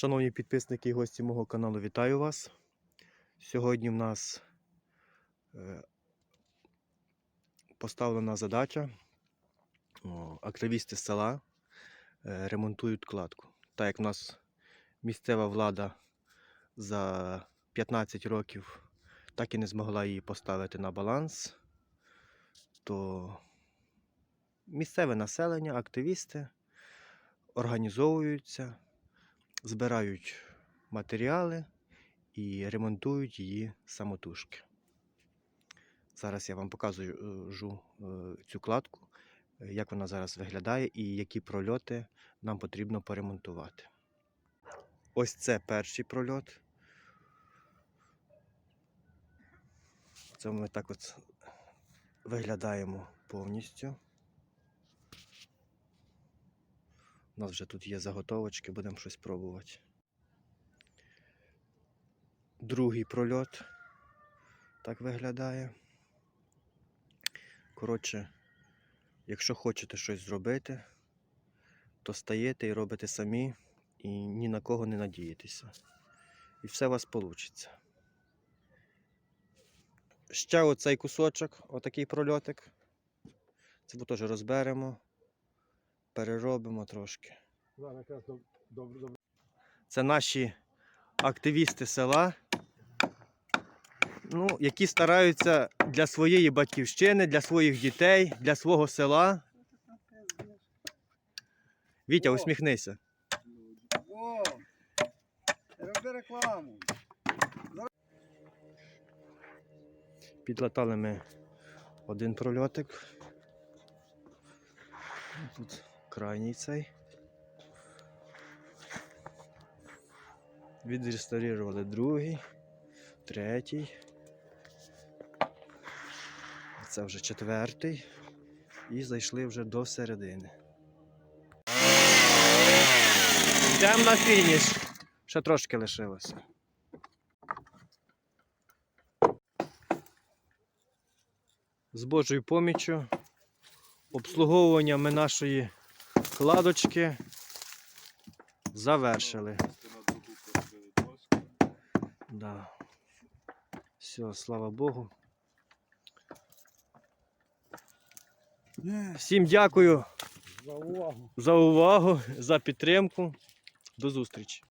Шановні підписники і гості мого каналу, вітаю вас. Сьогодні в нас е, поставлена задача. Активісти села е, ремонтують кладку. Так як в нас місцева влада за 15 років так і не змогла її поставити на баланс, то місцеве населення, активісти організовуються, збирають матеріали і ремонтують її самотужки. Зараз я вам покажу е, цю кладку, як вона зараз виглядає і які прольоти нам потрібно поремонтувати. Ось це перший прольот. Це ми так от виглядаємо повністю. У нас вже тут є заготовочки, будемо щось пробувати. Другий прольот так виглядає. Коротше, якщо хочете щось зробити, то стаєте і робите самі і ні на кого не надієтеся. І все у вас вийде. Ще оцей кусочок, отакий прольотик. Це теж розберемо, переробимо трошки. Це наші активісти села, ну, які стараються для своєї батьківщини, для своїх дітей, для свого села. Вітя, усміхнися. О! Роби рекламу. Підлатали ми один прольотик. Тут крайній цей. Відреставрували другий, третій. Це вже четвертий. І зайшли вже до середини. Йдемо на фініш. Ще трошки лишилося. з Божою поміччю, обслуговуванням нашої кладочки завершили. Да. Все, слава Богу. Всім дякую За увагу. за увагу, за підтримку. До зустрічі.